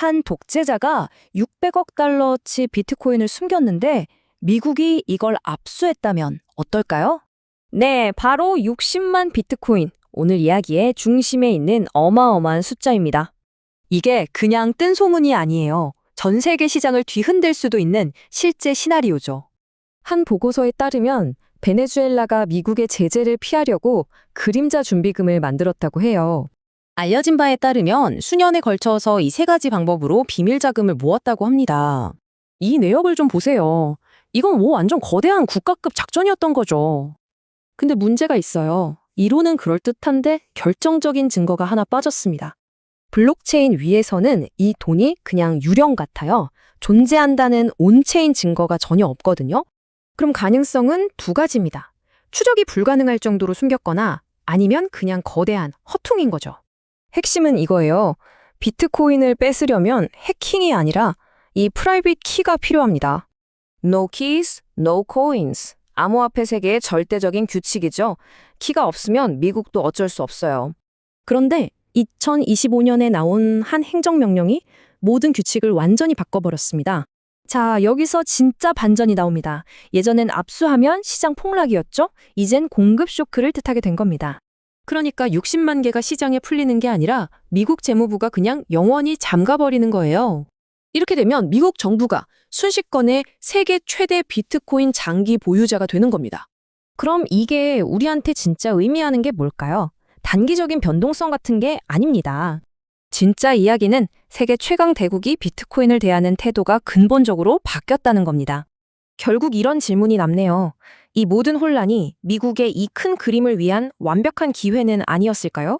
한 독재자가 600억 달러치 비트코인을 숨겼는데 미국이 이걸 압수했다면 어떨까요? 네, 바로 60만 비트코인. 오늘 이야기의 중심에 있는 어마어마한 숫자입니다. 이게 그냥 뜬 소문이 아니에요. 전 세계 시장을 뒤흔들 수도 있는 실제 시나리오죠. 한 보고서에 따르면 베네수엘라가 미국의 제재를 피하려고 그림자 준비금을 만들었다고 해요. 알려진 바에 따르면 수년에 걸쳐서 이 세 가지 방법으로 비밀 자금을 모았다고 합니다. 이 내역을 좀 보세요. 이건 뭐 완전 거대한 국가급 작전이었던 거죠. 근데 문제가 있어요. 이론은 그럴듯한데 결정적인 증거가 하나 빠졌습니다. 블록체인 위에서는 이 돈이 그냥 유령 같아요. 존재한다는 온체인 증거가 전혀 없거든요. 그럼 가능성은 두 가지입니다. 추적이 불가능할 정도로 숨겼거나 아니면 그냥 거대한 허퉁인 거죠. 핵심은 이거예요. 비트코인을 뺏으려면 해킹이 아니라 이 프라이빗 키가 필요합니다. No keys, no coins. 암호화폐 세계의 절대적인 규칙이죠. 키가 없으면 미국도 어쩔 수 없어요. 그런데 2025년에 나온 한 행정명령이 모든 규칙을 완전히 바꿔버렸습니다. 자, 여기서 진짜 반전이 나옵니다. 예전엔 압수하면 시장 폭락이었죠? 이젠 공급 쇼크를 뜻하게 된 겁니다. 그러니까 60만 개가 시장에 풀리는 게 아니라 미국 재무부가 그냥 영원히 잠가버리는 거예요. 이렇게 되면 미국 정부가 순식간에 세계 최대 비트코인 장기 보유자가 되는 겁니다. 그럼 이게 우리한테 진짜 의미하는 게 뭘까요? 단기적인 변동성 같은 게 아닙니다. 진짜 이야기는 세계 최강 대국이 비트코인을 대하는 태도가 근본적으로 바뀌었다는 겁니다. 결국 이런 질문이 남네요. 이 모든 혼란이 미국의 이 큰 그림을 위한 완벽한 기회는 아니었을까요?